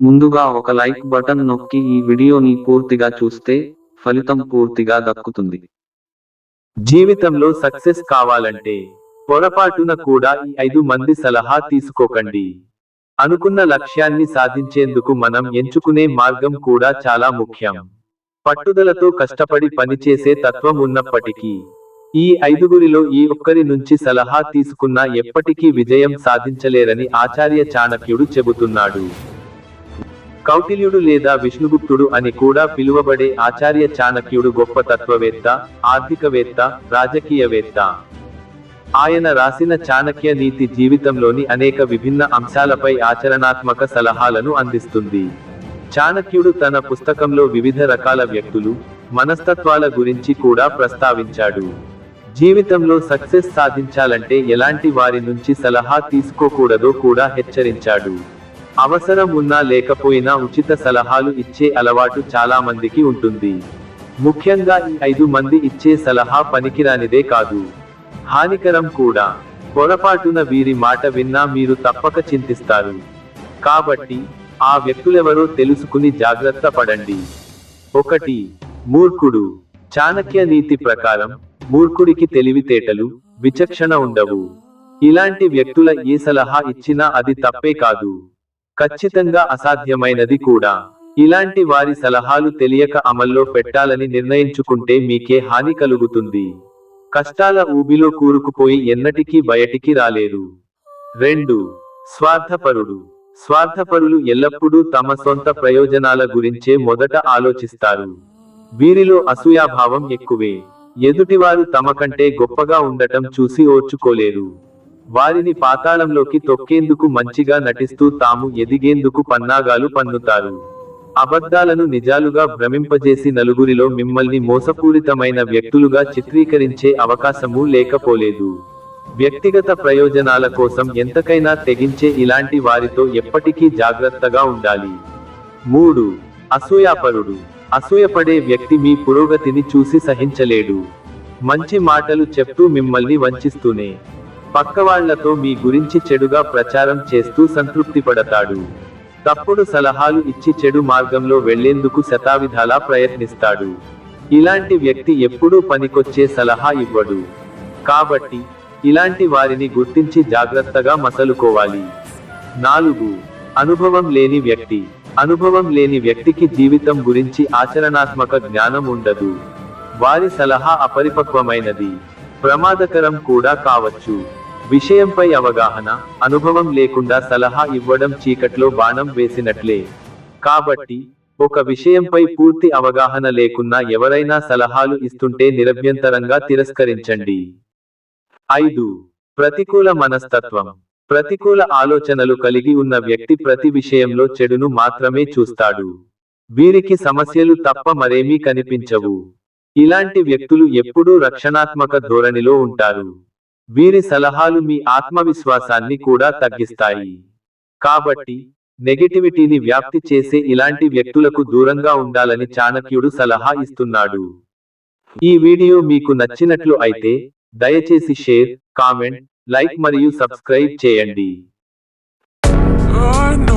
ముందుగా ఒక like button నొక్కి ఈ వీడియోని పూర్తిగా చూస్తే ఫలితం పూర్తిగా దక్కుతుంది. జీవితంలో సక్సెస్ కావాలంటే పొరపాటున కూడా ఈ ఐదు మంది సలహా తీసుకోకండి. అనుకున్న లక్ష్యాన్ని సాధించేందుకు మనం ఎంచుకునే మార్గం కూడా చాలా ముఖ్యం. పట్టుదలతో కష్టపడి పనిచేసే తత్వం ఉన్నప్పటికీ ఈ ఐదుగురిలో ఈ ఒక్కరి నుంచి సలహా తీసుకున్నా ఎప్పటికీ విజయం సాధించలేరని ఆచార్య చాణక్యుడు చెబుతున్నాడు. కౌటిల్యుడు లేదా విష్ణుగుప్తుడు అని కూడా పిలువబడే ఆచార్య చాణక్యుడు గొప్ప తత్వవేత్త ఆర్థికవేత్త రాజకీయవేత్త. ఆయన రాసిన చాణక్య నీతి జీవితంలోని అనేక విభిన్న అంశాలపై ఆచరణాత్మక సలహాలను అందిస్తుంది. చాణక్యుడు తన పుస్తకంలో వివిధ రకాల వ్యక్తులు మనస్తత్వాల గురించి కూడా ప్రస్తావించాడు. జీవితంలో సక్సెస్ సాధించాలంటే ఎలాంటి వారి నుంచి సలహా తీసుకోకూడదో కూడా హెచ్చరించాడు. అవసరం ఉన్నా లేకపోయినా ఉచిత సలహాలు ఇచ్చే అలవాటు చాలా మందికి ఉంటుంది. ముఖ్యంగా ఈ ఐదు మంది ఇచ్చే సలహా పనికిరానిదే కాదు. హానికరం కూడా. పొరపాటున వీరి మాట విన్నా మీరు తప్పక చింతిస్తారు. కాబట్టి ఆ వ్యక్తులెవరో తెలుసుకుని జాగ్రత్త పడండి. ఒకటి మూర్ఖుడు. చాణక్య నీతి ప్రకారం మూర్ఖుడికి తెలివితేటలు విచక్షణ ఉండవు. ఇలాంటి వ్యక్తుల ఏ సలహా ఇచ్చినా అది తప్పే కాదు. ఖచ్చితంగా అసాధ్యమైనది కూడా. ఇలాంటి వారి సలహాలు తెలియక అమల్లో పెట్టాలని నిర్ణయించుకుంటే మీకే హాని కలుగుతుంది. కష్టాల ఊబిలో కూరుకుపోయి ఎన్నటికీ బయటికి రాలేరు రెండు స్వార్థపరుడు. స్వార్థపరులు ఎల్లప్పుడూ తమ సొంత ప్రయోజనాల గురించే మొదట ఆలోచిస్తారు. వీరిలో అసూయాభావం ఎక్కువే. ఎదుటివారు తమ కంటే గొప్పగా ఉండటం చూసి ఓర్చుకోలేరు. వారిని పాతాళంలోకి తొక్కేందుకు మంచిగా నటిస్తూ తాము ఎదిగేందుకు పన్నాగాలు పన్నుతారు. అబద్ధాలను నిజాలుగా భ్రమింపజేసి నలుగురిలో మిమ్మల్ని మోసపూరితమైన వ్యక్తులుగా చిత్రీకరించే అవకాశమూ లేకపోలేదు. వ్యక్తిగత ప్రయోజనాల కోసం ఎంతకైనా తెగించే ఇలాంటి వారితో ఎప్పటికీ జాగ్రత్తగా ఉండాలి. మూడు అసూయాపరుడు. అసూయపడే వ్యక్తి మీ పురోగతిని చూసి సహించలేడు. మంచి మాటలు చెప్తూ మిమ్మల్ని వంచిస్తూనే. పక్కవాళ్ళతో మీ గురించి చెడుగా ప్రచారం చేస్తూ సంతృప్తి పడతాడు. తప్పుడు సలహాలు ఇచ్చి చెడు మార్గంలో వెళ్ళేందుకు శతావిధాలా ప్రయత్నిస్తాడు. ఇలాంటి వ్యక్తి ఎప్పుడూ పనికొచ్చే సలహా ఇవ్వడు. కాబట్టి ఇలాంటి వారిని గుర్తించి జాగ్రత్తగా మసలుకోవాలి. నాలుగు అనుభవం లేని వ్యక్తి. అనుభవం లేని వ్యక్తికి జీవితం గురించి ఆచరణాత్మక జ్ఞానం ఉండదు. వారి సలహా అపరిపక్వమైనది. ప్రమాదకరం కూడా కావచ్చు. విషయంపై అవగాహన అనుభవం లేకుండా సలహా ఇవ్వడం చీకట్లో బాణం వేసినట్లే. కాబట్టి ఒక విషయంపై పూర్తి అవగాహన లేకున్నా ఎవరైనా సలహాలు ఇస్తుంటే నిరభ్యంతరంగా తిరస్కరించండి. ఐదు. ప్రతికూల మనస్తత్వం. ప్రతికూల ఆలోచనలు కలిగి ఉన్న వ్యక్తి ప్రతి విషయంలో చెడును మాత్రమే చూస్తాడు. వీరికి సమస్యలు తప్ప మరేమీ కనిపించవు. ఇలాంటి వ్యక్తులు ఎప్పుడూ రక్షణాత్మక ధోరణిలో ఉంటారు. వీరి సలహాలు మీ ఆత్మవిశ్వాసాన్ని కూడా తగ్గిస్తాయి. కాబట్టి నెగటివిటీని వ్యాప్తి చేసే ఇలాంటి వ్యక్తులకు దూరంగా ఉండాలని చాణక్యుడు సలహా ఇస్తున్నాడు. ఈ వీడియో మీకు నచ్చినట్లు అయితే దయచేసి షేర్ కామెంట్ లైక్ మరియు సబ్స్క్రైబ్ చేయండి. Oh,